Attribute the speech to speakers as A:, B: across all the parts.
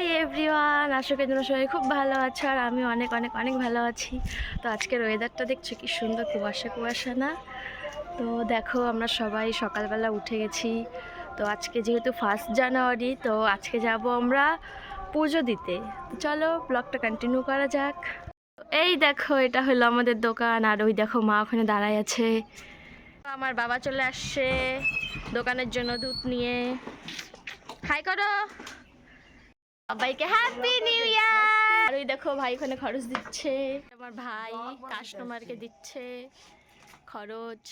A: Hi everyone আশা করি তোমরা সবাই খুব ভালো আছো আর আমি অনেক অনেক অনেক ভালো আছি। তো আজকের ওয়েদারটা দেখছ কি সুন্দর কুয়াশা কুয়াশা না? তো দেখো, আমরা সবাই সকালবেলা উঠে গেছি। তো আজকে যেহেতু ফার্স্ট জানুয়ারি তো আজকে যাব আমরা পুজো দিতে। চলো ব্লগটা কন্টিনিউ করা যাক। এই দেখো, এটা হলো আমাদের দোকান। আর ওই দেখো, মা ওখানে দাঁড়ায় আছে। আমার বাবা চলে আসছে দোকানের জন্য দুধ নিয়ে। হাই করো। সবাইকে হ্যাপি নিউ ইয়ার আর ওই দেখো ভাই ওখানে খরচ দিচ্ছে। আমার ভাই কাস্টমারকে দিচ্ছে খরচ।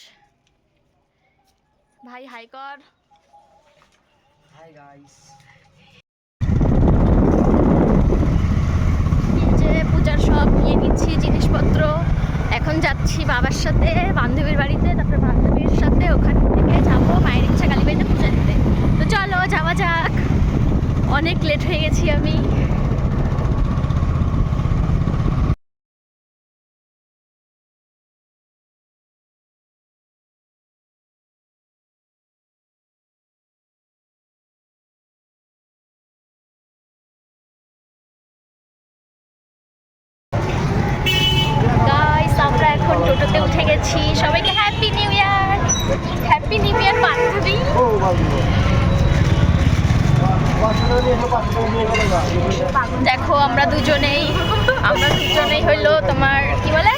A: ভাই হাই কর।
B: হাই গাইস
A: যে পূজার সব নিয়ে নিচ্ছি জিনিসপত্র। এখন যাচ্ছি বাবার সাথে বান্ধবীর বাড়িতে তারপরে বান্ধবীর সাথে ওখান থেকে যাব মায়ের ইচ্ছা কালীবাড়িতে পূজা দিতে তো চলো যাওয়া যাক অনেক লেট হয়ে গেছি আমি। টোটোতে উঠে গেছি। সবাইকে happy new year happy new year বান্ধবী
B: ও ভালো পাঁচশো নিয়ে এলো পাঁচশো নিয়ে গেলো না
A: দেখো আমরা দুজনেই আমরা দুজনেই হইল তোমার কি বলে?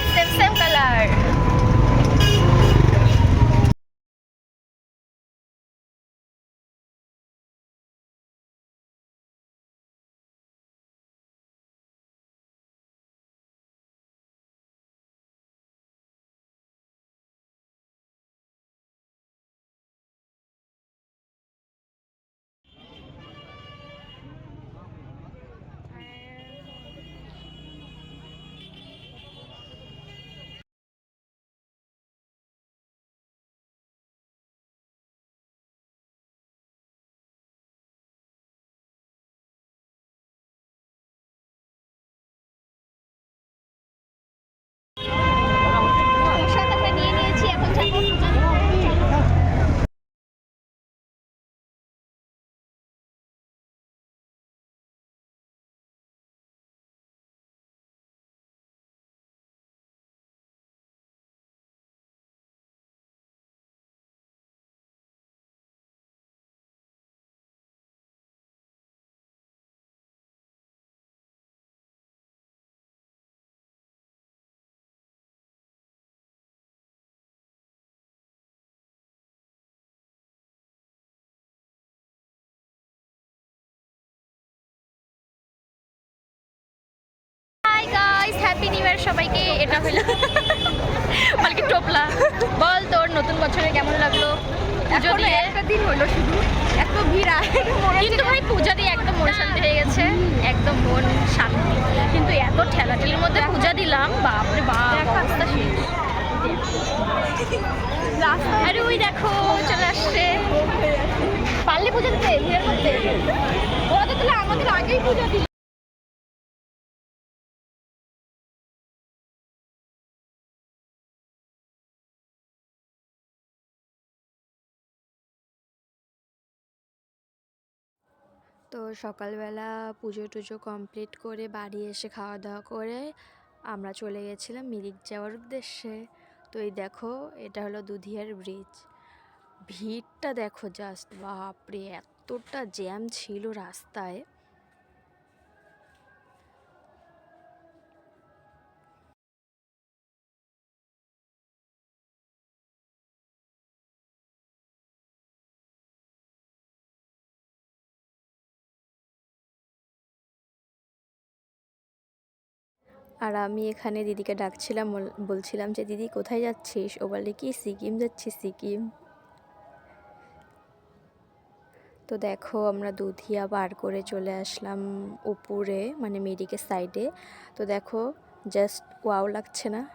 A: হ্যাপি নিউ ইয়ার সবাইকে এটা হলো মালকে টোপলা। বল তোর নতুন বছরে কেমন লাগল? পুজো দিয়ে।
C: একটা দিন হলো শুধু এত ভিড়
A: কিন্তু ভাই পূজা দিয়ে একদম মন শান্তি হয়ে গেছে একদম মন শান্তি। কিন্তু এত ঠেলাঠেলির মধ্যে পূজা দিলাম বাপরে বাপ অবস্থা শেষ। আরে ওই দেখো চলে আসছে। পারলে পুজো দিতে
C: ওরা তো তাহলে আমাদের আগেই পুজো দিল।
A: তো সকালবেলা পুজো টুজো কমপ্লিট করে বাড়ি এসে খাওয়া দাওয়া করে আমরা চলে গেছিলাম মিরিক যাওয়ার উদ্দেশ্যে। তো এই দেখো, এটা হলো দুধিয়ার ব্রিজ ভিড়টা দেখো জাস্ট বাপরে, এতটা জ্যাম ছিল রাস্তায়। আর আমি এখানে দিদিকে ডাকছিলাম, বল- বলছিলাম যে, দিদি, কোথায় যাচ্ছিস? ও বলে, কি, সিকিম যাচ্ছি, সিকিম। তো দেখো, আমরা দুধিয়া বার করে চলে আসলাম উপরে মানে মেডিকের সাইডে তো দেখো জাস্ট ওয়াও লাগছে না।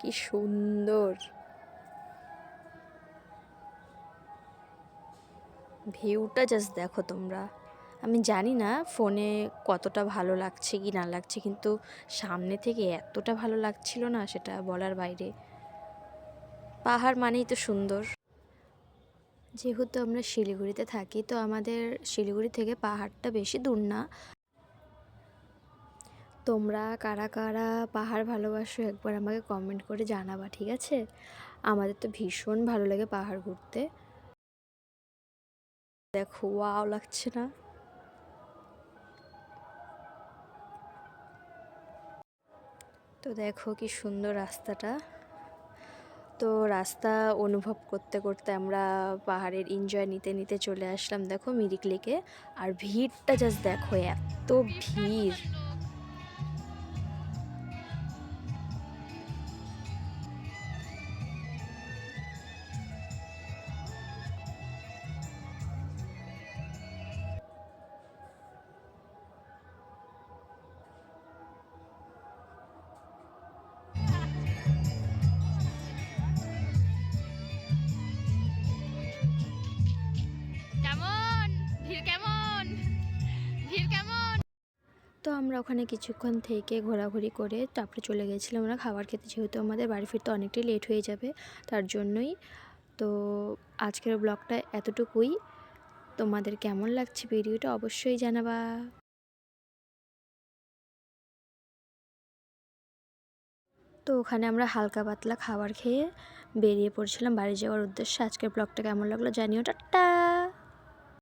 A: কি সুন্দর। ভিউটা জাস্ট দেখো তোমরা। আমি জানি না ফোনে কতটা ভালো লাগছে কি না লাগছে, কিন্তু সামনে থেকে এতটা ভালো লাগছিল না সেটা বলার বাইরে। পাহাড় মানেই তো সুন্দর। যেহেতু আমরা শিলিগুড়িতে থাকি, তো আমাদের শিলিগুড়ি থেকে পাহাড়টা বেশি দূর না। তোমরা কারা কারা পাহাড় ভালোবাসো একবার আমাকে কমেন্ট করে জানাবা, ঠিক আছে? আমাদের তো ভীষণ ভালো লাগে পাহাড় ঘুরতে। দেখো ওয়াও লাগছে না। তো দেখো কি সুন্দর রাস্তাটা। তো রাস্তা অনুভব করতে করতে আমরা পাহাড়ের এনজয় নিতে নিতে চলে আসলাম দেখো মিরিক লেকে আর ভিড়টা জাস্ট দেখো, এত ভিড়। তো আমরা ওখানে কিছুক্ষণ থেকে ঘোরাঘুরি করে তারপরে চলে গেছিলাম আমরা খাবার খেতে। যেহেতু আমাদের বাড়ি ফিরতে অনেকটাই লেট হয়ে যাবে, তার জন্যই। তো আজকের ব্লগটা এতটুকুই। তোমাদের কেমন লাগছে ভিডিওটা অবশ্যই জানাবা। তো ওখানে আমরা হালকা পাতলা খাবার খেয়ে বেরিয়ে পড়ছিলাম। বাড়ি যাওয়ার উদ্দেশ্যে আজকের ব্লগটা কেমন লাগল জানিও। টাটা!